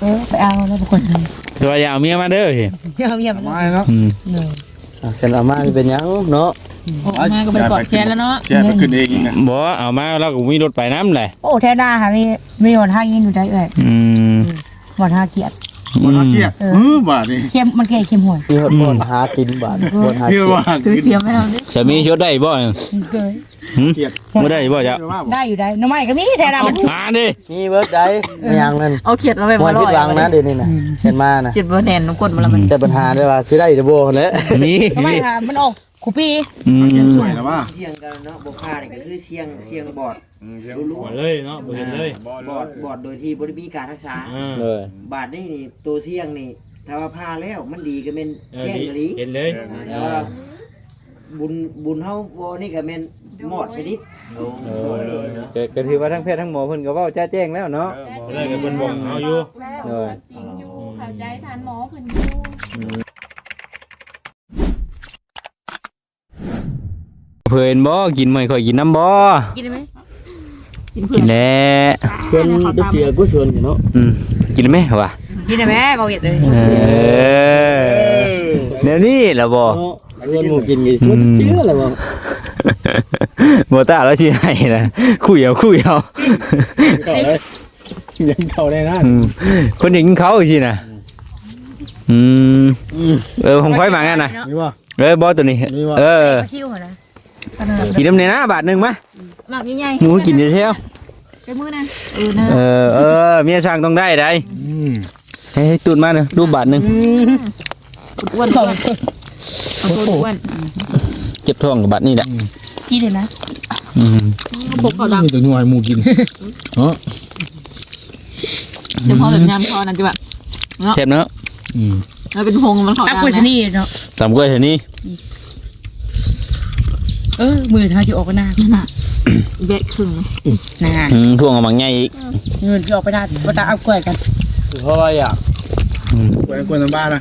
เออไปเอาแล้วบางคนตัวอย่าเอาเมียมาเด้อเฮ้ยเยี่ยมเยี่ยมไม่เนาะอืมเลยฉันเอามาเป็นหยังเนาะโอ้มาก็ไปกอดแขนแล้วเนาะแกไปขึ้นเองอีกนะบ่เอามาแล้วก็มีรถไปน้ำแหละโอ้แท้หน้าค่ะมีมีหมดห้ายินอยู่ได้เอ้ยอืมหมดห้าเกียรติบ่น่าเกลียดเออบาดนี่เข้มมันเกยเข้มห่วยมีหดบนหากินบาทบนหาเกลีกิยดนว่าถือเสียไม่เอาดิสามีชดได้บ่ เกย หึเกลียดบ่ได้บ่จ้ะได้อยู่ได้น้ำไม้ก็มีแท้หน้ามันมาดินี่เบิร์ดได้ไม่ยังนั่นเอาเขียดมาไปมวยพิดหวังนะเดี๋ยวนี้นะเห็นมานะจิตบ่แน่นน้ำกดมาแล้วมันแต่ปัญหาได้ว่าสิได้เดโบคนแล้วมีน้ำไม้ค่ะมันออกคูปีอืมเกลียดสวยแล้วว่าเสียงกันเนาะบ่พานี่ก็คือเสียงเสียงบอดเลยเนาะบ่เห็นเลยบอดบอดโดยที่บ่ได้มีการรักษาเลยบาดนี่นี่ตัวเสียงนี่ถ้าว่าพาแล้วมันดีก็แม่นแจ้งกะลีเห็นเลยแต่ว่าบุญบุญเฮาบ่นี่ก็แม่น หมอดชนิดโอ้ยเนาะก็ถือว่าทั้งเพศทั้งหมอเพิ่นก็เว้าจ้าแจ้งแล้วเนาะ เลยก็เพิ่นบอกเอาอยู่เลยจริงอยู่เข้าใจทานหมอเพิ่นอยู่เพิ่นบ่กินไม่ค่อยกินน้ำบ่กินได้ไหมกินแล้วเพิ่นได้เจือกูชวนอยู่เนาะอืมกินไหมวะกินได้ไหมเบาเหยียดเลยเออเดี๋ยวนี้ล่ะบ่เนาะเพิ่นหมู่กินกี่ชวนเจือแล้วบ่ บ่ตาแล้วสิให้นะคุยเอาคุยเอายังเข้าได้นะอืมคนอย่างกินเขาสินะอืมเออของไฟมางั้นน่ะนี่ว่าเออบ่ตัวนี้มีวะเออปลาซิวเหรอนะกินน้ำเนี่ยนะบาทหนึงมะหมักใหญ่หมูกินเฉยๆใช้มือนะเออนะๆเออเออเมียช่างต้องได้ได้อืมให้ให้ตูดมาเนอะรูปบาทหนึงอ้วนๆเอาตัวอ้วนเจ็บท้องกับบาทนี่แหละ กินเลยนะอืมพกเขาดังนี่ตัวนัวให้หมูกินเนาะเดี๋ยวพอแบบยามพอนั่นจะแบบแซ่บเนาะอืมมันเป็นพงมันเขาอัพดังกล้วยชนะนีเนาะตามกล้วยเท่านี้เออมือเท้าจะออกไปหน้าน่ะแยกครึ่งเลยนะอืมท่วงกับมังใหญ่อีกเงินจะออกไปหน้าก็ตาเอากล้วยกัน เพราะว่าอยากกวนกวนทางบ้านนะ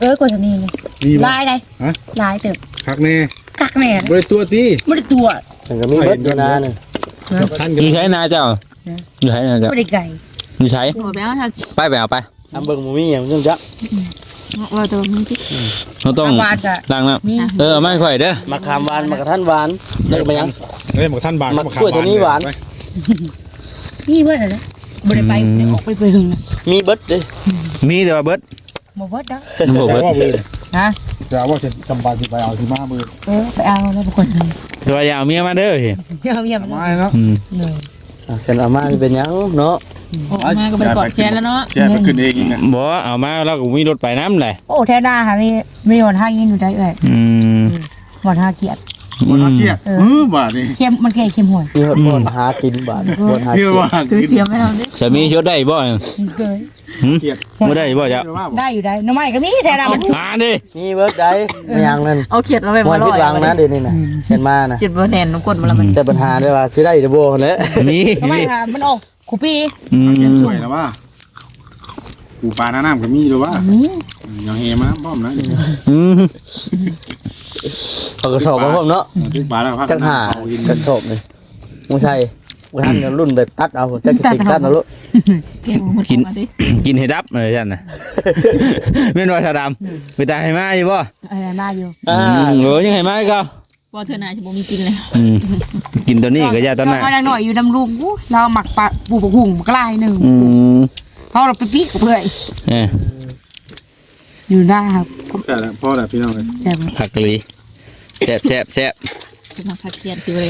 เออกล้วยชนีเลยนี่บ่ ลายใดฮะ ลายเติบพักแน่ กักแน่บ่ได้ตัวตีไม่ได้ตัวมันก็มีเบิร์ดอยู่นะนี่ท่านอกันยู่ใช้นาเจ้าอยู่ใช้นาเจ้าไม่ได้ไก่อยู่ใช้หัวแป้งถ้าไปไปเอาไปทำเบิ่งบ่มีหยังจังจักว่าตัวมันที่เราต้องวานกะล้างน้มีำเออไม่ค่อยเด้อมะขามหวานมะกระทันหวานแล้วก็ไปหยังเอ้ยหมกท่านบานมะกล้วยตัวนี้หวานนี่เพื่อนอะไรบ่ได้ไปได้ออกไปเพิ่งนะมีเบิร์ดเด้มีแต่ว่าเบิดบ่เบิดดอกบ่แต่เบิดว่ามือ ฮะจะว่าจะจำบาสิไปเอาที่มามือเออไปเอาแล้วบางคนตัวอย่าเอาเมียมาเด้อเฮ้ยเยี่ยมเยี่ยมไม่เนาะอืมเลยฉันเอามาเป็นหยังเนาะโอ้มาก็ไปกอดแขนแล้วเนาะแกไปขึ้นเองอีกนะบ่เอามาแล้วก็มีรถไปน้ำแหละโอ้แท้หน้าค่ะมีมีหมดห้ายินอยู่ได้เอ้ยอืมหมดห้าเกียรติบ่น่าเกลียดเออบาดนี่เข้มมันเกยเข้มห่วยมีหดบนหากินบาทบนหาเกลีกิยดนว่าถือเสียไม่เอาดิสามีชดได้บ่เกย เกลียดบ่ได้บ่จ้ะได้อยู่ได้น้ำไม้ก็มีแท้หน้ามันมาดินี่เบิร์ดได้ไม่ยังนั่นเอาเขียดมาไปมวมายลพิอดยหวังนะเดี๋ยวนี้นะเห็นมานะจิตบ่แน่นน้ำกดมาแล้วมันแต่ปัญหาได้ว่าสิได้เดโบคนแล้วมีน้ำไม้ค่ะมันออกคูปีอืมเกลียดสวยแล้วว่ากูปลาหน้าน้ำก็มีด้วยว่าอย่างเฮมาป้อมนะอืมเอากระสอบมาพร้อมเนาะตึกปลาแล้วพักจักหากินกระสอบนี่มูใช่กู ทันเนี่ยรุ่นแบบตัดเอาจักรติกตัดเอาลูกกินกินให้ดับเลยฉันน่ะแม่นว่าชาดำไปตายให้มาอยู่บ่อะไรมาอยู่อือ่ามโอ้ยังให้มาอีก็ว่าเธอนาจะบ่มีกินเลยอืมกินตัวนี้ก็ยาตอนนั้นเราดังหน่อยอยู่ดำลุงอู้เราหมักปลาปูปลาหุ่งกลายหนึ่งอืมเพราะเราไปปีกกับเพื่อนเอออยู่หน้าครับแต่ละพ่อแหละพี่น้องเลยแต่ผักกะหรี่แซ่บแซ่บแซ่บสมาพักเขียดคือเลย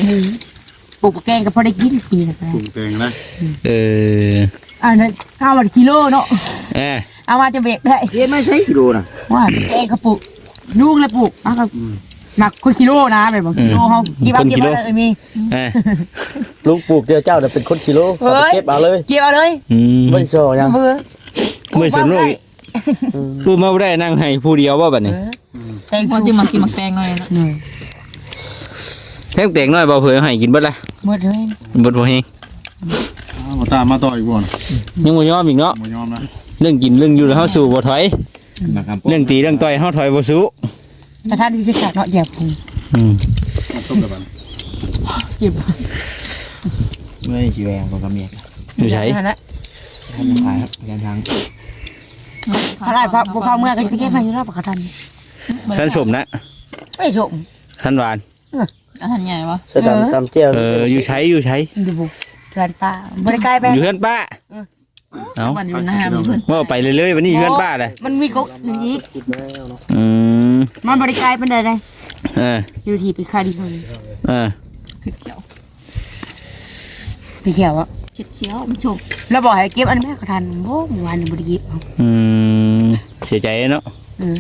ปลูกแกงก็พอได้กินปีละครับปรุงแต่งนะเอออันนั้นข้าวมันกิโลเนาะเออเอามาจะเบรกได้เรียนไม่ใช่กิโลนะว่าแกงกระปุกลูกเลยปลูกเอาครับหนักคนกิโลนะแบบบอกกิโลเขากี่บาทกี่บาทเออมีเออลุงปลูกเจ้าเจ้าเดี๋ยวเป็นคนกิโลเฮ้เอาไปยเก็บเอาเลยเกี่ยวเอาเลยอืมไม่ได้โชว์ยังเบื่อไม่สนลูกพูดมาบ่ได้นั่งให้ผู้เดียวว่าบัดนี้ แตงว่าชูจะมากินมักแตงหน่อยนะ แท่งแตงน้อยเบาเผยให้กินเบิดละหมดเลยเบิดบ่เฮงมาตามมาต่ออีกบ่อนยังบ่ยอมอีกเนาะมายอมนะเรื่องกินเรื่องอยู่แล้วเฮาสู้บ่ถอยนะครับเรื่องตีเรื่องต่อยเฮาถอยบ่สู้แต่ถ้าดีที่สุดเนาะอย่าพูอืมมาต้มแบบนั้นเจ็บไม่ชีแวงกับเมียอยู่ใช้นั่นแหละทำขายครับยันทางถ้าได้พระบ่พาเมื่อก็จะไปเก็บมาอยู่รอบปากกระทันท่านสมนะไม่ได้ชมท่านหวาน อาหารใหญ่ปะเสื้อดำตำเจียวเอออยู่ใช้อยู่ใช้ดูบุเพื่อนป้าบริกายไปอยู่เพื่อนป้าเอ้าวันอยู่หน้ามันเพิ่นว่าไปเรื่อยๆวันนี้อยู่เพื่อนป้าเลยมันมีกกอย่างนี้อืมมันบริกายเป็นอะไรเอออยู่ที่ไปคาดีคนเออคือเขียวพี่เขียวอะเขียวเขียวมันชมเราบอกให้เก็บอันแม่กระทันโอ้เมื่อวานนี่บริกิบเอาอืมเสียใจเนาะเออ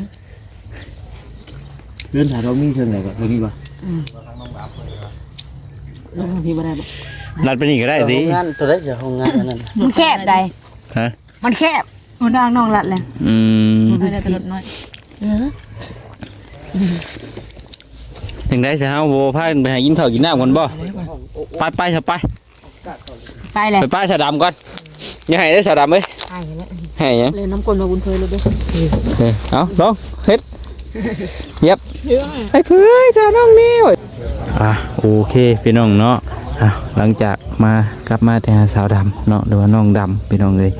เลื่อนถ่ายเรามีเชิงไหนก่อนเรื่องนี้ป่ะ ลงที่บ่ได้บ่รัดไปนี่ก็ได้สิห้องงานตัวได้จากห้องงานอันนั้นมันแคบใดฮะมันแคบมันนางน้องรัดเลยอืมได้แต่ลดน้อยเออถึงได้จะเอาโบพากันไปหากินข้าวกินน้ำกันบ่ไปไปเถอะไปไปเลยไปป้าสาดำก่อนอยังให้ได้สาดำเอ้ยไปแล้วให้หยังเลยน้ำกลนมาบุญเคยเลยเด้อเออเอาลองเฮ็ดเย็บไอ้เพื่อยสาน้องนี่โอ้ย อะโอเคพี่น้องเนาะอะหลังจากมากลับมาแต่หาสาวดำเนาะหรือว่าน้องดำพี่น้องเลย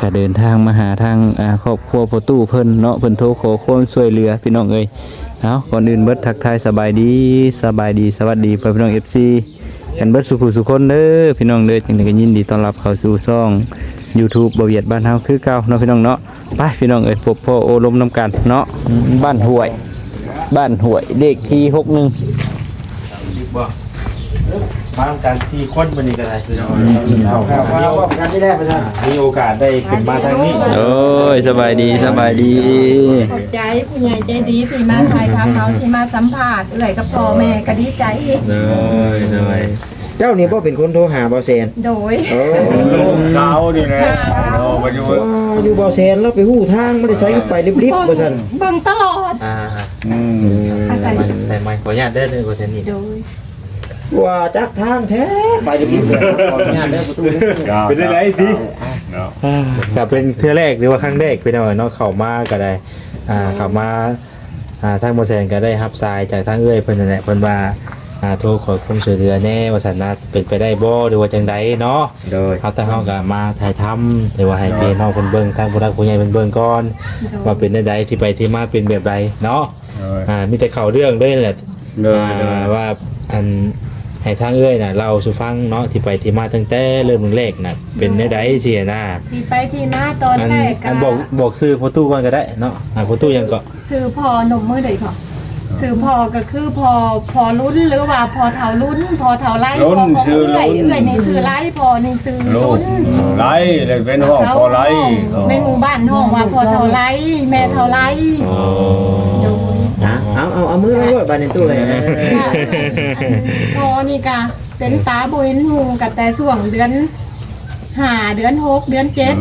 ก็เดินทางมาหาทางอ่าครอบครัวพ่อตู้เพิ่นเนาะเพิ่นโทรขอความช่วยเหลือพี่น้องเอ้ยเอาก่อนอื่นเบิดทักทายสบายดีสบายดีสวัสดีเพื่อนพี่น้อง FC กันเบิดสุขุสุคนเด้อพี่น้องเด้อจึงได้ก็ยินดีต้อนรับเข้าสู่ช่อง YouTube บ่เวียดบ้านเฮาคือเก่าเนาะพี่น้องเนาะไปพี่น้องเอ้ยพบพ่อโอลมน้ำกันเนาะบ้านห้วย บ้านห้วยเลขที่61 มาทำการสี่คนวันนี้ก็ได้พี่น้องว่าว่าการที่แรกไปท่านมีโอกาสได้ขึ้นมาทางนี้โอ้ยสบายดีสบายดีขอบใจผู้ใหญ่ใจดีที่มาถ่ายทำเราที่มาสัมภาษณ์เอื่อยกับพ่อแม่ก็ดีใจเลยเลยเจ้านี่บ่เป็นคนโทรหาบ่แซนโดยโอ้ลูกสาวนี่แหละโอ้ปัจจุบัน อยู่บ่แซนแล้วไปหู้ทางไม่ได้ใช้ไปรีบๆบ่ซั่นเบิ่งตลอด อ่าอืมใส่ไม้ใส่ไม้ขออนุญาตเด้อเด้อบ่แซนนี่โดยว่าจักทางแท้ไปรีบๆเลยขออนุญาตเด้อประตูเด้อเป็นได้ไรสิเนาะก็เป็นเทื่อแรกหรือว่าครั้งแรกเป็นเอาเนาะเข้ามาก็ได้อ่าเข้ามาอ่าทางโมแซนก็ได้รับสายจากทางเอื้อยเพิ่นนั่นแหละเพิ่นว่า อ่าโทรขอความช่วยเหลือแน่ว่าสันนะเป็นไปได้บ่หรือว่าจังใดเนาะโดยเฮาแต่เฮาก็มาถ่ายทำหรือว่าให้พี่น้องเพิ่นเบิ่งทางผู้รักผู้ใหญ่เพิ่นเบิ่งก่อนว่าเป็นจังใดที่ไปที่มาเป็นแบบใดเนาะอ่ามีแต่เข้าเรื่องเลยนั่นแหละเลยอ่าว่าอันให้ทางเอื้อยน่ะเราสู่ฟังเนาะที่ไปที่มาตั้งแต่เริ่มแรกน่ะเป็นจังใดสิอะนะที่ไปที่มาตอนอันแรกอันบอกบอกซื้อพอตู้ก่อนก็ได้เนาะอ่าพอตู้ยังก็ ซื้อพอหนุ่มมือเลยค่ะ ซื้อพอก็คือพอพอลุ้นหรือว่าพอเท่าลุ้น พอเท่าไล่พอของเอื่อยเอื่อยในซื้อไล่พอในซื้อลูลุ้กนไรเลยเป็นห้องพอไรในหมู่บ้านห้องว่าพอเท่าไรแม่เท่าไรโดยอะเอาเอาเอามือไว้ด้วยบานในตู้เลยพอนี่กะเป็นตาบเห็นหูกับแต่ช่วงเดือน หาเดือนหกเดือนเจ็ด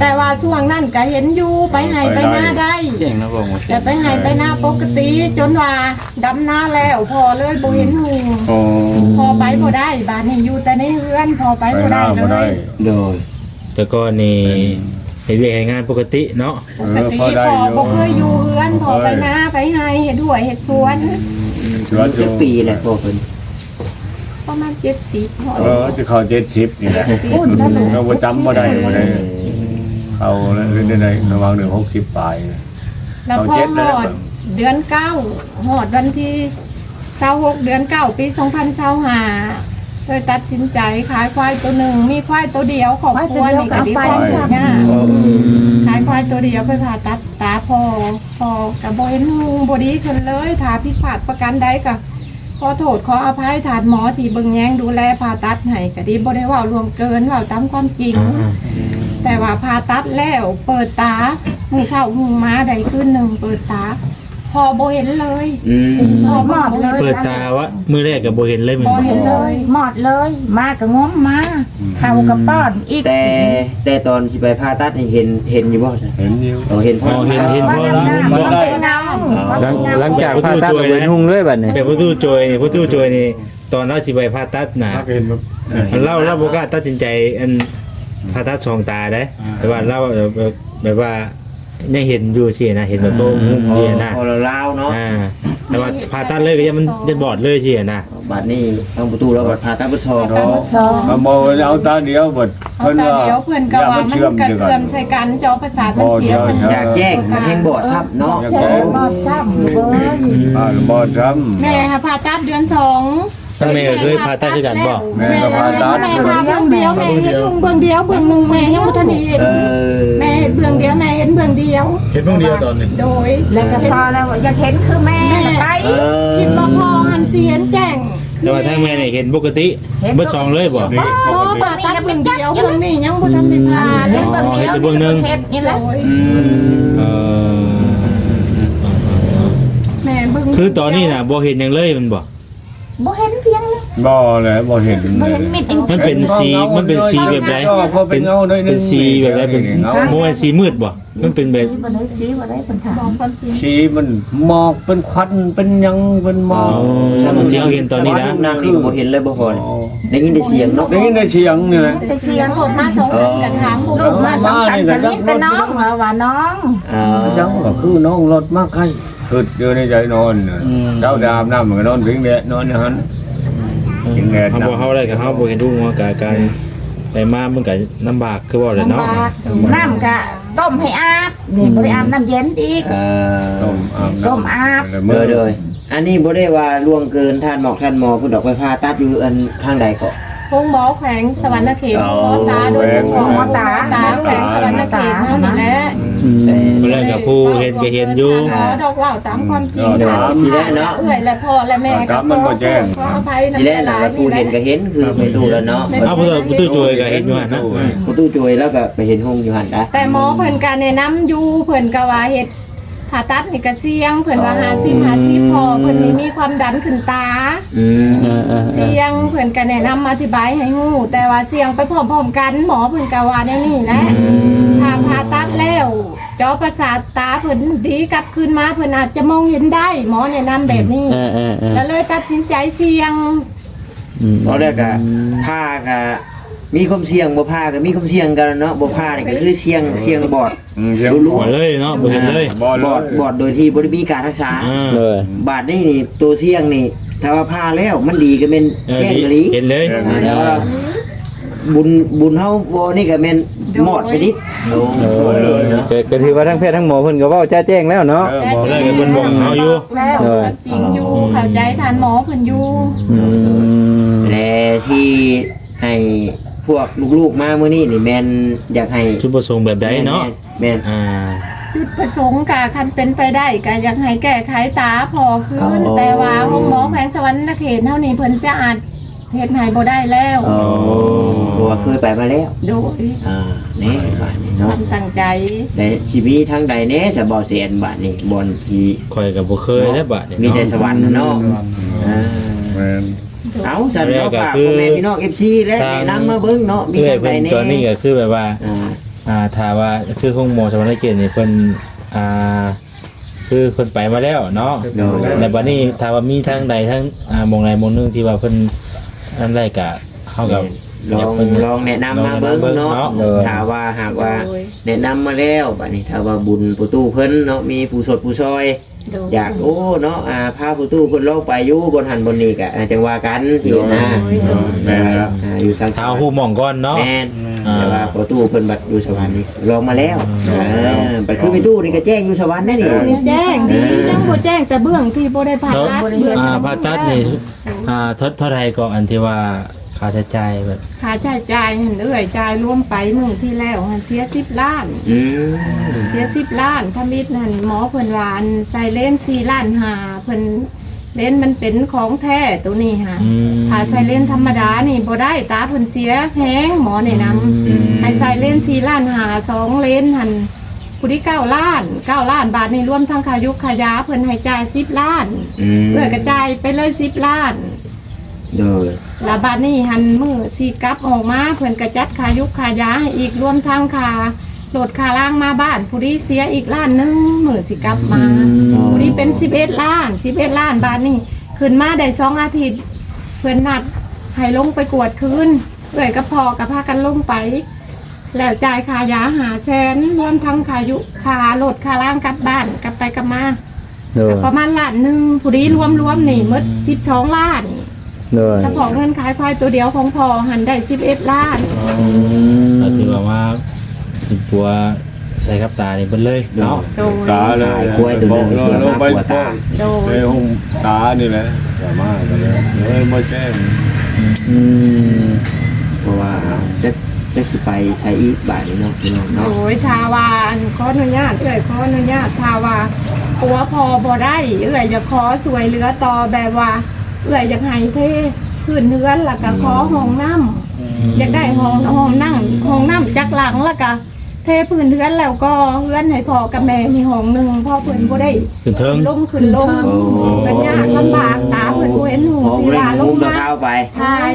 แต่ว่าช่วงนั้นก็เห็นอยู่ไปไหนไปหน้าได้ เจ๋งนะบอกว่าแต่ไปไหนไปหน้าปกติ จนว่าดำหน้าแล้วพอเลยบเห็นหูโอ้พอไปบ่ได้บ้านนี้อยู่แต่ในเรือนพอไปไปบ่หน้าได้บ่เลได้ ยโดยแต่ก็นี่ให้เวียกให้งานปกติเนาะปกติพอบ่เคยอยู่เรือนพอไปหน้าไปไห้เห็ดหัวยเห็ดสวนชวนเจ็ดปีแหละพวกเพิ่นประมาณ เจ็ดสิบหอเออจะเข้าเจ็ดชิปนี่แหละอุ่นแล้วหนูเราบ่จำบ่ได้บ่ได้เข้าเล่นได้ระหว่างหนึ่งหกสิบปลายแล้วพอหอดเดือนเก้าหอดวันที่เช้าหกเดือนเก้าปีสองพันเช้าหาเลยตัดสินใจขายควายตัวหนึ่งมีควายตัวเดียวของครัวนี่ก็ดีควายสุดยากขายควายตัวเดียวไปผ่าตัดตาพอพอกับโบเห็นหูบดีขึ้นเลยถาพิดพลาดประกันใดกับข อโทษขออภัยถานหมอที่เบิ่งแยงดูแลผ่าตัดให้ก็ดีบ่ได้เว่าลวงเกินเว่าตามความจริง แต่ว่าผ่าตัดแล้วเปิดตามือเช้าหูมาใดขึ้นหนึ่งเปิดตา พอโบเห็นเลยอืมพอหมดเลยเปิดตาวะมือแรกกับโบเห็นเลยเหมือนพอกันเห็นเลยหมดเลย มากับง้มมาเข้ากับป้อนอีกแต่แต่ตอนสิไปผ่าตัดนี่เห็นเห็นอยู่บ่จ๊ะเห็นอยู่อ๋อเห็นอ๋อเห็นเห็นว่าพ่อน้ำหน้าพ่อว่าได้น้ำ หลังหลังจากผ่าตัดก็เป็นหุ่งเลยบัดนี้แต่พ่อตู้โจยนี่พ่อตู้โจยนี่ตอนเราสิไปผ่าตัดน่ะเห็นแบบเล่าเล่าบ่กล้าตัดสินใจอันผ่าตัดสองตาได้แต่ว่าเราแบบแบบว่ายังเห็นอยู่สินะเห็นแบบโตงุ้มดีนะพอเราเล่าเนาะอ่า แต่ว่าผ่าตัดเลยก็ยังมันจะบอดเลยสินะบาดนี้ทางประตูเราบัดผ่าตัดบ่ซองตาซองมาบอกว่าเอาตาเดียวบดเอาตาเดียวเพิ่นก็ว่ามันกระเสื่อมใส่กันจอประสาทมันเสียเพิ่นอยากแจ้งมันแห่งบ่ซับเนาะ แจ้งบอดซ้ำเบิ้งบอดซ้ำแม่ค่ะผ่าตัดเดือนสอง ทั้งแม่ก็เคยผ่าตัดคือกันบ่แม่ก็ผ่าตัดแม่ผ่าเบื้องเดียวแม่เห็นเบื้องเดียวเบื้องหนึ่งแม่ยังบ่ทันได้เห็นเออแม่เห็นเบื้องเดียวแม่เห็นเบื้องเดียว เห็นเพิ่งเดียวตอนนี้โดยแล้วก็พอแล้วอยากเห็นคือแม่ไปเออคิดว่าพอหันสิเห็นแจ้งแต่ว่าทั้งแม่นี่เห็นปกติเบ่ซองเลยบ่ พอผ่าตัดเบื้องเดียวเบื้องนี้ยังบ่ทันได้ผ่าเห็นเบิ่งเดียวเฮ็ดนี่แหละโดยอืมเออแม่เบื้องคือตอนนี้น่ะบ่เห็นหยังเลยมันบ่ บ่เห็นเพียงเลย บ่เลยบ่เห็นบ่เห็นมิดเองมันเป็นสีมันเป็นสีแบบไหนเป็นเป็นสีแบบไหนเป็นบ่แม่นสีมืดบ่มันเป็นแบบสีบ่ได้สีบ่ได้เพิ่นถามบอกความจริงชีมันหมอกเป็นควันเป็นหยังเป็นหมอ๋ออกใช่มันที่เราเห็นตอนนี้นะนางนี่ก็บ่เห็นเลยบ่พอนี่ได้ยินแต่เสียงเนาะได้ยินได้เสียงนี่แหละ แต่เสีเสียยงงโหลดมาสองคนกันถามผมลูกมาสำคัญกันมีแต่น้องว่าว่าน้องอ่าจังก็คือน้องรถมาใกล้ ขึ้นอยู่ในใจนอนเจ้าดามน้ำมันก็นอนพิงแดดนอนอย่างนั้นพิงแดดเฮาบ่เฮาได้ก็เฮาบ่เห็นรูปว่าการการไปมามันก็ลำบากคือว่าเลยลำเนาะบากน้ำก็ต้มให้อาบนี่บ่ได้อาบน้ำเย็นอีก เออต้มอาบต้มอาบ เด้อเด้ออันนี้บ่ได้ว่าล่วงเกินท่านหมอกท่านหมอเพิ่นดอกไปผ่าตัดอยู่อันทางใดก็ พงหมอแขวงสวรรณเขตหมอตาโดยเฉพาะหมอตาตาแขวงสวรรณเขตเท่านั้นแหละ บ่ได้กับผู้เห็นก็เห็นอยู่หมอดอกว่าวตามความจริงเดี๋ยวทีแรกเนาะเอื่อยและพ่อและแม่ก็ขอขออภัยทีแรกน่ะว่าผู้เห็นก็เห็นคือไปตู้แล้วเนาะเอาผู้ผู้ตู้จวยก็เห็นอยู่หั่นนะ ผู้ตู้จวยแล้วก็ไปเห็นห้องอยู่หั่นนะแต่หมอเพิ่นก็แนะนำอยู่เพิ่นก็ว่าเฮ็ด ผ่าตัดนี่ก็เสี่ยงเพิ่นว่า50 50พอเพิ่นนี่มีความดันขึ้นตาอืมเออเออเสี่ยงเพิ่นก็แนะนำอธิบายให้ฮู้แต่ว่าเสี่ยงไปพร้อมๆกันหมอเพิ่นก็ว่าแนวนี้แหละถ้าผ่าตัดแล้วจอประสาทตาเพิ่นดีกลับคืนมาเพิ่นอาจจะมองเห็นได้ หมอแนะนำแบบนี้เออเออเออแล้วเลยตัดสินใจเสี่ยงเพราะแรกก็ผ้าก็ มีความเสี่ยงบ่ผ้าก็มีความเสี่ยงกันเนาะบ่ผ้านี่ก็คือเสี่ยงเสี่ยงบอดเสียงรู้ บ่เลยเนาะบ่เห็นเลยบอดบอดบอดโดยที่บ่ได้มีการรักษาอ่าเลย บาดนี่นี่ตัวเสี่ยงนี่ ถ้าว่าผ้าแล้วมันดีก็เป็นเออแก้งดีกะลีเห็นเลยแต่ว่าบุญบุญเฮาบ่นี่ก็แม่นหมอดชนิดโอ้เออก็ก็ถือว่าทั้งแพทย์ทั้งหมอเพิ่นก็เว้าแจ้แจ้งแล้วเนาะบอกเลยกับเพิ่นบอกเฮาอยู่แล้วเลยจริงอยู่เข้าใจทานหมอเพิ่นอยู่ อืมและที่ให้ พวกลูกๆมามื้อนี้นี่แม่นอยากให้จุดประสงค์แบบใดเนาะแม่นอ่า จุดประสงค์กะคันเป็นไปได้ก็อยากให้แก้ไขตาพอขึ้น อ๋อ แต่ว่าห้องหมอแขวงสวรรณเขตเท่านี้เพิ่นจะอาจเฮ็ดให้บ่ได้แล้วโอ้เพราะว่าเคยไปมาแล้วโดยอ่าแน่บาดนี้คเนาะวามตั้งใจแต่ชีวิตทางใดแน่จะบ่เสียนบาดนี้บนที่ข่อยก็บ่เคยได้บัดนี้มีเนาะแต่สวรรค์น่ะเนาะอ่าแม่น เอาสันแล้วเนาะก็ฝากคือพ่อแม่พี่น้อง FC และทางแนะนำมาเบิ่งเนาะมีเอ้ยทางใดเพิ่นแน่ตอนนี้ก็คือแบบว่าอ่าอ่าถ้าว่าคือห้องหมอสวรรณเขตนี่เพิ่นอ่าคือเพิ่นไปมาแล้วเนาะโดยในบัดนี้ถ้าว่ามีทางใดทั้งอ่าหมองใดหมองหนึงที่ว่าเพิ่นอันใดก็เฮากับลองลองแนะนำมาเบิ่งเนาะเออถ้าว่าหากว่าแนะนำมาแล้วบัดนี้ถ้าว่าบุญประตูเพิ่นเนาะมีผู้สดผู้ซอย โดย อยากโอ้เนาะอ่าพาประตูเพิ่นลองไปอยู่บนหันบนนี้ก็อ่าจังว่ากันที่นะแม่นครับ อ่าอยู่ทางเท้าหูหมองก่อนเนาะ แม่นอ่า แต่ว่าประตูเพิ่นบัดอยู่สวรรค์นี่ลองมาแล้วอ่าไปคือประตูนี่ก็แจ้งอยู่สวรรค์ได้นี่ มีแจ้งดียังบ่แจ้งแต่เบื้องที่บ่ได้ผ่าเนาะตัดเบื้องอ่าผ่าตัดนี่อ่าเท่าเท่าใดก็อันที่ว่า ค่าใช้จ่ายแบบค่าใช้จ่ายหันเอื้อยจ่ายรวมไปมื้อที่แล้วหันเสีย10ล้าน อืมเสีย10ล้านถ้ามิดนั่นหมอเพิ่นว่าอันใส่เลนส์4ล้านห้าเพิ่นเลนส์มันเป็นของแท้ตัวนี้ค่ะอืม ถ้าใส่เลนส์ธรรมดานี่บ่ได้ตาเพิ่นเสียแพงหมอแนะนำให้ใส่เลนส์4ล้านหาสองเลนส์หันผู้ที่9ล้าน9ล้านบาทนี่รวมทั้งค่ายุกค่ายาเพิ่นให้จ่าย10ล้าน อืมเพื่อกระจายไปเลย10ล้าน โดยแล้วบาทนี้หันมือสีกลับออกมาเพิ่นกระจัดคายุกคายาให้อีกรวมทั้งคาโหลดคาล่างมาบ้านผู้ที่เสียอีกล้านหนึงมือสิกลับมาผู้ที่เป็น11ล้าน11ล้านบาทนี่ขึ้นมาได้สองอาทิตย์ เพื่อนนัดให้ลงไปกวดคืนเอ่ยก็พอกับพากันลงไป แล้วจ่ายคายาหาแสนรวมทั้งคายุค่ารถค่าล่างกลับบ้านกลับไปกลับมา โดย ประมาณล้านหนึ่งผู้ดีรวมรวมๆนี่หมดสิบสองล้าน โดยเฉพาะเงินขายควายตัวเดียวของพอหันได้สิบเอ็ดล้าน เราถือว่าว่าเป็นปัวใส่กับตานี่เบิ่นเลยเนาะโดย ตาเลยกล้วยตัวหนึ่งเพื่อมาปัวตาโดในยห้องตานี่แหละแต่มาก็เลยเลยมาแจ้งอืมเพราะว่าจะจะสิไปใช้อีกบ่ายนี้เนาะพี่น้องเนาะโดยทาวาอันขออนุญาตเอ่ยขออนุญาตทาวาปัวพอบ่ได้เอ่ยจะขอสวยเหลือต่อแบบว่า เอ่ยอยากให้เทขึ้นเนื้อนแล้วก็ขอห้องน้ำอยากได้ห้องห้องนั่งห้องน้ำจากหลังแล้วก็ เทพื้นเรือนแล้วก็เรือนให้พ่อกับแม่มีห้องหนึ่งพ่อเพิ่นบ่ได้ขึ้นเทิง ลงขึ้นลงเป็นยากลำบากตาเพิ่นบ่เห็นหูพอที่เร่ว่างลมุงมตะมาเท้าไป ทาย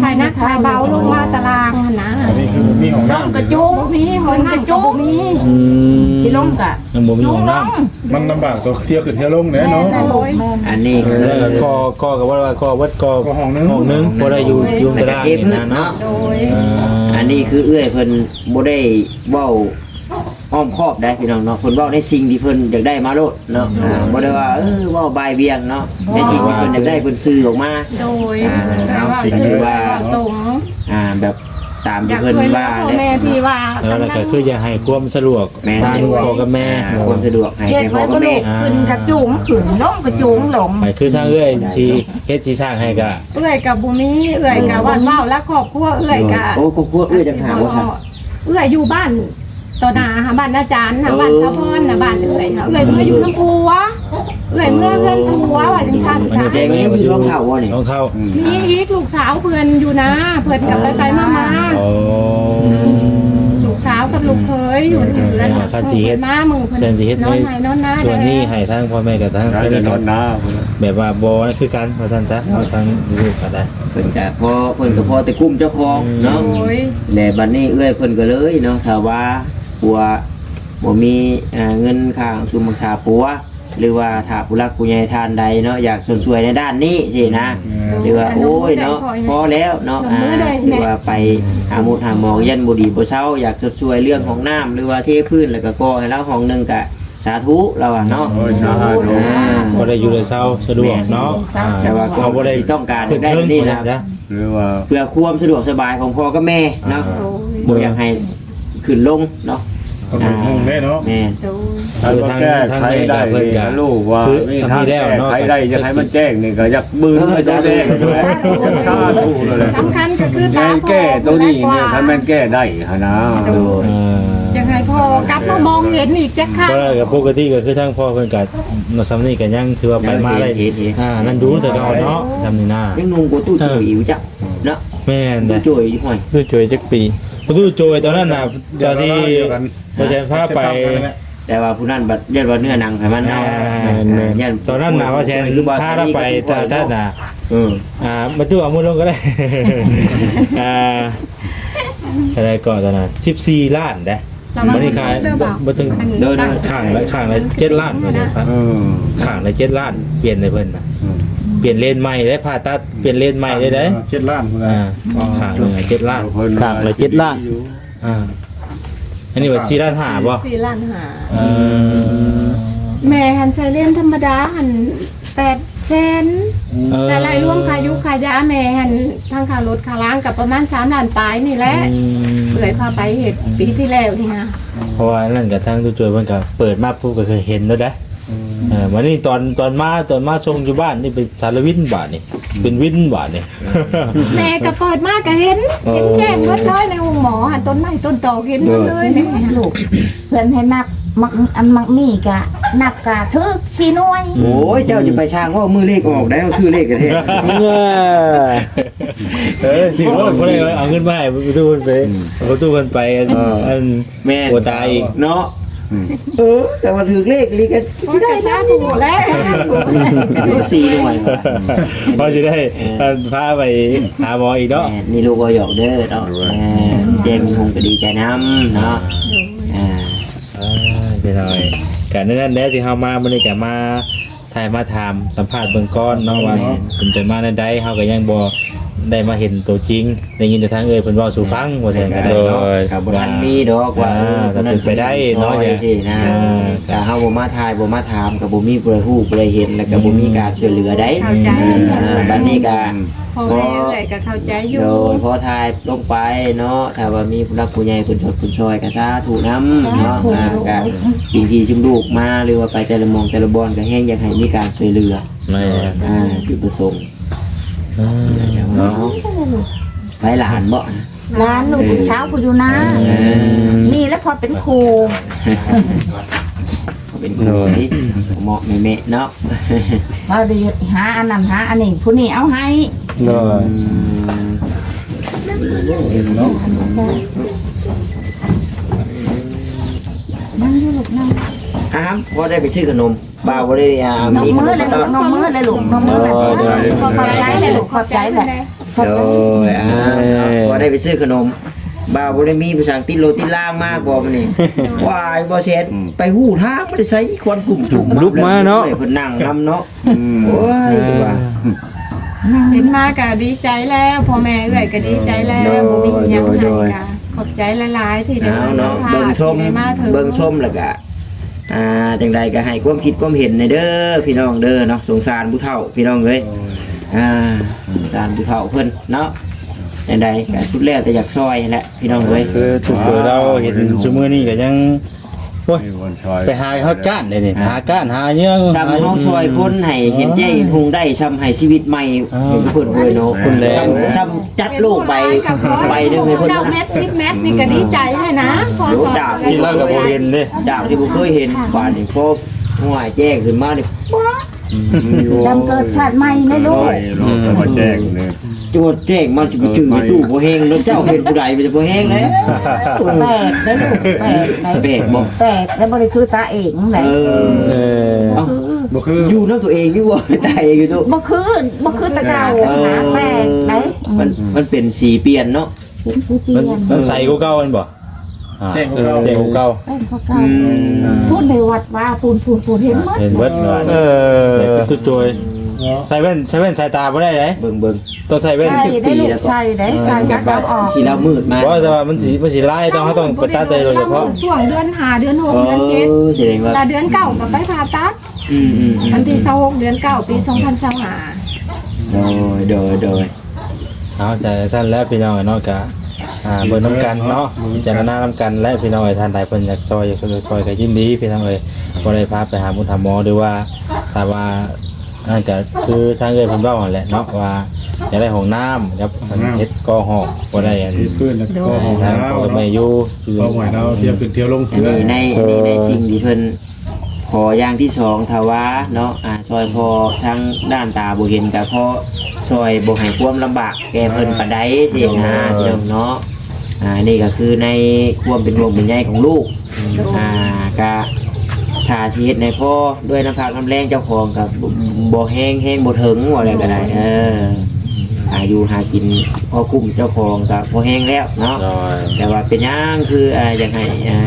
ทายนักทายเบาลงมาตารางหั่นนะอันนี้คือมีของลน้ำงกระจุงบ่มีห้องกระจุกมีอืมสิลงกะยังบ่มีลุขงองลน้ำงมันลำบากตัวเที่ยวขึ้นเที่ยวลงเนี่ยเนาะโอ้ยอันนี้คือ แล้วก็ก็ก็ว่าก็วัดก็ก็ห้องนึง ห้องนึงบ่ได้อยู่อยู่แล้วตาก็รางเทนี่พื้นนะเนาะเนาะโดยอ่าอั นนี้คือเอื้อยเพิ่นบ่ได้เว้าอ้อมครอบได้พี่น้องเนาะเพิ่นเว้าในสิ่งที่เพิ่นอยากได้มาโลดเนาะอ่าบ่ได้ว่าเออเว้าบายเบียงเนาะในสิ่งที่เพิ่นอยากได้เพิ่นซื้อออกมา โดยอ่าแต่ว่าจริงซื้อว่าตรง อ่าแบบตามอที่ยากเพิ่นช่วยเหลือว่าพ่อเนี่แม่ยที่ว่าแล้วแล้วก็คืออย่าให้ความสะดวกแม่ทางพ่อกับแม่อ่าความสะดวกให้เฮ็ดให้พ่ไว้อก็กับลูแม่กขึ้นกระจุงขึ้นลงกระจุงลงหมายคือทางเอ้ยสิเฮ็ดสิสร้างให้ก็เอื้อยกับบุมีเอื้อยกับวันว่าวและครอบครัวเอื้อยกับโอ้กูกลัวเอื้อยจังหาว่าครับเอื้อยอยู่บ้าน ต่อหนาหาบ้านอาจารย์หาบ้านสะพอนหาบ้านเอื้อยค่ะเอื้อยเมื่ออยู่น้ำพัวเอื้อยเมื่อเพื่อนพัวว่าจังซั่นจ้ะแดงนี้อยู่ช่องเท่าบ่นี่น้องเข้ามีอีกลูกสาวเพื่อนอยู่นะเพื่อนกลับไปไปมามาโอ้ลูกสาวกับลูกเคยอยู่เพื่อนคันสิเฮ็ดมามึงเพิ่นเชิญสิเฮ็ดนในอนไหนนอนนาส่วนนี้ให้ทางพ่อแม่กับทางได้เพื่อนแต่นกัอนนหน้าพุ่นน่ะแบบว่าบ่นั่นคือกันว่าซั่นซะเอาทางลูกก็ได้ เพิ่นก็พอเพิ่นก็พอแต่กุ้มเจ้าของเนาะโอ้ยและบัดนี้เอื้อยเพิ่นก็เลยเนาะถ้าว่า ปัวบ่มีอ่าเงินค่าสุมรักษาปัว หรือว่าถ้าผู้รักผู้ใหญ่ทานใดเนาะอยากช่วยในด้านนี้สินะหรือว่าโอ้ยเนาะพอแล้วเนาะอ่าหรือว่าไปหาหมุดหาหมองยันบ่ดีบ่เช้าอยากช่วยเรื่องของน้ำหรือว่าเทพื้นแล้วก็ก่อให้เราห้องหนึงก็สาธุเราอะเนาะโอ้ยสาธุอ่าบ่ได้อยู่ในเซาสะดวกเนาะอ่าแต่ว่าก็เขาบ่ได้ต้องการได้นี่นะจ้ะหรือว่าเพื่อความสะดวกสบายของพ่อกับแม่เนาะโอ้ยบ่อยากให้ขึ้นลงเนาะ ก็เป็นห้องแน่เนาะแม่นโอ้ยถ้าว่าแก้ไขได้นี่นะลูกว่ามีทางแก้ไขได้จะให้มันแจ้งนี่ก็อยากบืนให้ตัวแจ้งเลยถ้าถูกเลยสำคัญก็คือแก้ตาแก้ตัวนี้เนี่ยถ้ามันแก้ได้ฮะนะโดยอ่ายังไงพอกลับมามองเห็นอีกจะค่ะก็กับปกติก็คือทางพ่อเพิ่นก็มาซ้ำนี่ก็ยังถือว่าไปมาได้อ่านั่นดูแต่เก่าเนาะซ้ำนี่น่ายังนุ่งกูตู้จุ๋ยอยู่จ้ะเนาะแม่นตู้เด้จุ๋ยอยู่ห่วยด้วยช่วยจักปี ประตูโจยตอนนั้นน่ะตอนที่บ่แซนพาไป แต่ว่าผู้นั้นบัดเรียกว่าเนื้อหนังให้มันอ่าเนาะยัตอนนั้นน่ะว่าแซนคือบ่พาเราไปแต่ท่านน่ะเอออ่ามาตู้เอามือลงก็ได้ อ่าอะไรก่อนตอนนั้น14ล้านเด้บ่ได้ขายบ่ถึงเดินนะข้างละข้างละ7ล้านว่าซั่นครับเออข้างละ7ล้านเปลี่ยนให้เพิ่นน่ะ เปลี่ยนเลนใหม่ได้ผ่าตัดเปลี่ยนเลนใหม่ได้เด้เจ็ดล้านพุ่นอ่าน่ะข้างหนึงอะ7ล้านข้างละเจ็ดล้าน อ่า อันนี้ว่า4ล้านห้าบ่สี่ล้านหา เออแม่หันใส่เล่มธรรมดาหันแปดเซนเออแต่รายรวมค่ายุค่ายาแม่หันทางค่ารถค่าล้างกับประมาณสามล้านปลายนี่แหละอืมเปื่อยพาไปเหตุปีที่แล้วนี่นะเพราะว่านั่นกับทางตู้จวยเพิ่นก็เปิดมาปุ๊บก็เคยเห็นแล้วได้เอ อวันนี้ตอนตอนมาตอนมาส่งอยู่บ้านนี่เป็นสารวินบาทนี่เป็นวินบาทนี่ แม่ก็เปิดมากก็เห็นโอ้เห็นแจ้งหมดเลยในวงหมอหันต้นไม้ต้นตอกเห็นหมดเลยนี่ลูกเพื่อนให้นับมักอันมักมีกะนับกะทึกชีน้อยโอ้ยเจ้าจะไปช่างว่ามือเลขออกได้เอาชื่อเลขกันแท้เออที่ว่าบ่ได้เอาเงินมาให้ประตูเพิ่นไปประตูเพิ่นไปอันอันแม่นโอตายอีกเนาะ เออ แต่ว่าถือเลขลีกันที่ได้นะถูกแล้วเลขสี่หน่วยพอสิได้อันพาไปหาหมออีกเนาะแม่นี่ลูกก็หยอกเด้อเนาะแม่เจมคงก็ดีใจน้ำเนาะอ่าอ่าไปหน่อยกันนั่นแหละที่เฮามามื้อนี้ก็มาถ่ายมาถามสัมภาษณ์เบิ่งก่อนเนาะว่าเป็นไปมาในใดเฮาก็ยังบ่ ได้มาเห็นตัวจริงได้ยินแต่ทางเอ่ยเพิ่นเว้าสู่ฟังว่าแซ่นก็ได้เนาะกับบ่ทันมีดอกว่าเอออ่าถ้าเป็นไปได้เนาะซอยสินะอ่าแต่เฮาบ่มาทายบ่มาถามก็บ่มีผู้ใดฮู้ผู้ใดเห็นแล้วก็บ่มีการช่วยเหลือได้เข้าใจ อ่าบัดนี้ก็พ่อแม่เอ้ยก็เข้าใจอยู่ โดยพอทายลงไปเนาะถ้าว่ามีผู้รักผู้ใหญ่ผู้ชดผู้ช่วยก็สาธุนํเนาะอ่าก็สิ่งที่ชุมลูกมาหรือว่าไปแต่ละหมองแต่ละบอนก็แห้งอยากให้มีการช่วยเหลือแม่อ่าจุดประสงค์อ่า เนาะเนาะไปหลานบ่ร้านลูกผู้เช้าผู้อยู่นะเออนี่แล้วพอเป็นครูเป็นคนที่เหมาะแม่ๆเนาะพอดีหาอันนั้นหาอันนี้ผู้นี้เอาให้โดยนั่งอยู่ลูกนั่ง อะครับพอได้ไปซื้อขนมบ่าวบ่ได้อ่านมมีขมืนอมเลยต้ลูอนกนมมือเลยลูกนมมือเลยขอบใจเลยลูกขอบใจเลยโดยอ่าพอได้ไปซื้อขนมบ่าวบ่ได้มีภาษาอังกฤษโลติล่างมากบ่มันนี่วายบ่เช็ดไปหู้ทางบ่ได้ใช้ควันกลุ่มตุ่มลุกมาเนาะ เพิ่นนั่งนำเนาะโอ้ยว่า เห็นมาก็ดีใจแล้วพ่อแม่เอ้ยก็ดีใจแล้วบ่มีหยังให้ก็ขอบใจหลายๆที่ได้เอามาสัเนาะมภาเบิ่งษณ์ชมที่ได้มาถึงเบิ่งชมแล้วก็ อ่าจังใดก็ให้ความคิดความเห็นในเด้อพี่น้องเด้อเนาะสงสารผู้เฒ่าพี่น้องเอ้ยอ่าสงสารผู้เฒ่าเพิ่นเนาะจังใดก็สุดแล้วแต่อยากซอยนั่นแหละพี่น้องเอ้ยคือทุกเบอร์เราเห็นซุมื้อนี้ก็ยัง โอ้ยมีคนช่วยไปหาเขาก้านเลยนี่หาก้านหาเยื่อซ้ำเฮาซอยคนให้เห็นใจเห็นหุงได้ซ้ำให้ชีวิตใหม่อ้าวให้เพิ่นเอ้ยเนาะคนแรงซ้ำซ้ำจัดโลกใบใบหนึงให้เพิ่นเจ้าเนาะเม็ดสิบเม็ดนี่ก็ดีใจเลยนะพอโยสอนดาบที่เราก็บ่เห็นเด้ดาวที่บ่เคยเห็นป่านนี้พอหัวแจ้งขึ้นมานี่จำเกิดชาติใหม่เลยลูกไปลงไปมาแจ้งเลย จวดแจ้งมาสิไปจื้อในตู้บ่แห้งแล้วเจ้าเป็นผู้ใดเป็นบ่แห้งเลยแปลกได้ลูกแปลกได้แบกบ่แปลกแล้วบริคือตาเองไหนเออเออเอ้าบ่คืออยู่นำตัวเองอยู่บ่ตายเองอยู่ตู้บ่คือบ่คือตะเกาหาแปลกไหนมันมันเป็นสีเปลี่ยนเนาะเป็นสีเปลี่มันยนมันใส่กูเก่ามันบ่อ่าแจ้งกูเก่าแจ้งกูเก่าเป็นพวกเก่าพูดในวัดว่าปูนปูนปูนเห็นมั้ยเห็นเบิดว่าเออเด็กตุ๊จอย ใส่แว่นใส่แว่นสายตาบ่ได้เลยเบิ่งเบิ่งต้องใส่แว่นใส่ได้ลูกใส่ได้ใส่ก็เอาออกที่เรามืดมาเพราะแต่ว่ามันสิมันสิไล่ต้องเขาต้องไปตัดใจโดยเฉพาะช่วงเดือนหาเดือนหกเอเดือนเจ็ดอแสดงว่าลาเดือนเก้ากับไปผ่าตัดอืมอืมอืมวันที่เช้าหกเดือนเก้าปีสองพันเช้าหาโดยโดยโดยเอาใจสั้นแล้วพี่น้องเนาะกะอ่าเบิ่งน้ำกันเนาะพิจารณาน้ำกันและพี่น้องเอ้ยท่านใดเพิ่นอยากซอยอยากช่วยซอยก็ยินดีพี่น้องเอ้ยบ่ได้พาไปหาหมอทำหมอหรือว่าถ้าว่า อันก็คือทางเอ้ยเพิ่นเว้าหั่นแหละเนาะว่าอยากได้ห้องน้ำครับเฮ็ดก่อห้องบ่ได้อันที่พื้นแล้วก็ห้องทางน้ำพ่อกับแม่อยู่คือก็หวยเราเที่ยวขึ้นเที่ยวลงอันเรือนี้ในอันนี้ในสิ่งที่เพิ่นขออย่างที่สองทว่าเนาะอ่าซอยพอทั้งด้านตาบ่เห็นก็พอซอยบ่ให้ความลำบากแก่เพิ่นปานใดสินะพี่น้องเนาะอ่านี่ก็คือในความเป็นห่วงเป็นใยของลูกอ่าก็ ถ้าสิเฮ็ดในพ่อด้วยน้ำพักน้ำแรงเจ้าของก็บ่บ่แห้งแห้งบ่ถึงว่าอะไรก็ได้เอออาอยู่หากินพอกุ้มเจ้าของก็พอแห้งแล้วเนาะน้อยแต่ว่าเป็นหยังคืออ่าอยากให้อ่า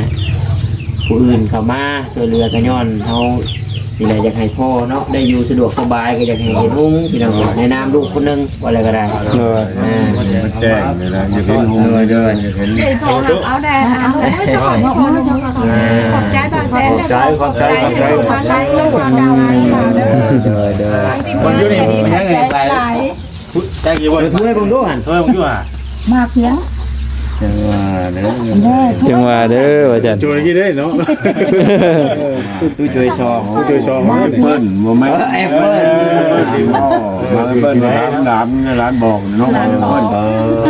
ผู้อื่นเข้ามาช่วยเหลือกันย้อนเฮา นี่แหละอยากให้พ่อเนาะได้อยู่สะดวกสบายก็อยากให้เห็นหุ้งพี่น้องในนามลูกคนหนึงว่าอะไรก็ได้โดยอ่ามาแจ้งเลยนะอย่าเห็นหูอย่าเห็นไอ้โทรหักเอาแดดเอาไว้เจ้าของยกมือเจ้าของขอบใจบางแสนขอบใจขอบใจที่ส่งมาให้ลูกเจ้าให้ค่ะเด้อเด้อเด้อมันอยู่นี่มันยังไงไปแจ้งอยู่บ่ช่วยผมด้วยหันเออผมอยู่อะมา เพียงจังว่าเด้อแม่จังหวะเด้อว่าจันช่วยกี่ได้เนาะตู้ช่วยซองช่วยชองมาเปิ้ลบ่แม่นแอปเปิ้ลสิพ่อมาเปิ้ลร้านน้ำร้านบอกเนาะเปิ้ลเออ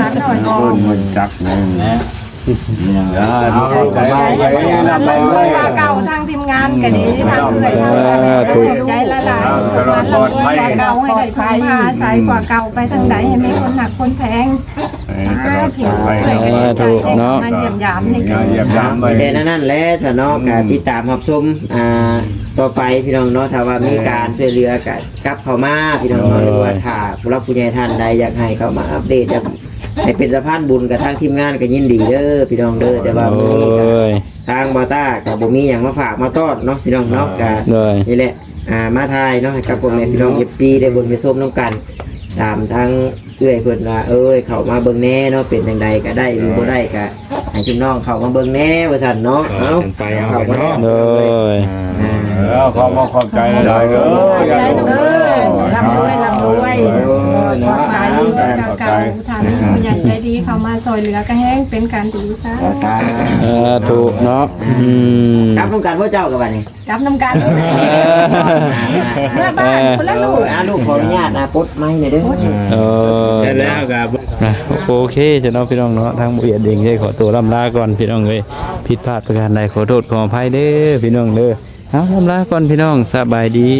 ร้านหน่อยเปิ้ลมันจักนึงอ่าดูเข้าไปไปรับไปไปไว้ว่าเก่าทางทีมงานก็ดีทางเลยทางขอบใจละลายสงสารเราด้วยกว่าเก่าให้ได้พาอาศัยกว่าเก่าไปทางใดให้มีคนหนักคนแพงตลอดไปมันเยี่ยมยามนี่เยี่ยมยามไปแต่นั่นนั่นแหละถ้าเนาะก็ติดตามรับชมอ่าต่อไปพี่น้องเนาะถ้าว่ามีการช่วยเหลือก็กลับเข้ามาพี่น้องเนาะหรือว่าถ้าผู้รับผู้ใหญ่ท่านใดอยากให้เข้ามาอัปเดตอยาก ให้เป็นสะพานบุญกับทางทีมงานก็ยินดีเด้อพี่น้องเด้อแต่ว่าโดมื้อนี้ก็ ย ทางบาต้ากับบ่มีหยังมาฝากมาต้อนเนาะพี่น้องเนาะก็โดยนี่แหละอ่ามาทายเนาะให้กับพ่อแม่พี่น้อง FC ได้เบิ่งได้ชมนํกัน ตามทางเอื้อยเพิ่นว่าเอ้ยเข้ามาเบิ่งแหน่เนาะเป็นจังใดก็ได้หรือบ่ได้ก็ให้พี่น้องเข้ามาเบิ่งแหน่ว่าซั่นเนาะสอนเอ้ากันไปเอาเข้ากันมาเนาะ โดย อ่า เออขอมาขอบใจหลายๆเด้ออย่าลงเด้อร่ำรวยร่ำรวยขอบใจเจ้าเก่าทางนี้ผู้ใหญ่ใจดีเข้ามาช่วยเหลือก็แห้งเป็นการดีซะก็สาเออถูกเนาะอืมครับต้องการพ่อเจ้ากับบัดนี้รับน้ำกันเออเมื่อบ้านคนละลูกอ่าลูกขออนุญาตนะปลดไม้หน่อยเด้อเออใช่แล้วครับนะโอเคจะเนาะพี่น้องเนาะทางบุเอียดเองได้ขอตัวลำลาก่อนพี่น้องเลยผิดพลาดประการใดขอโทษขออภัยเด้อพี่น้องเด้อเอาลำลาก่อนพี่น้องสบายดี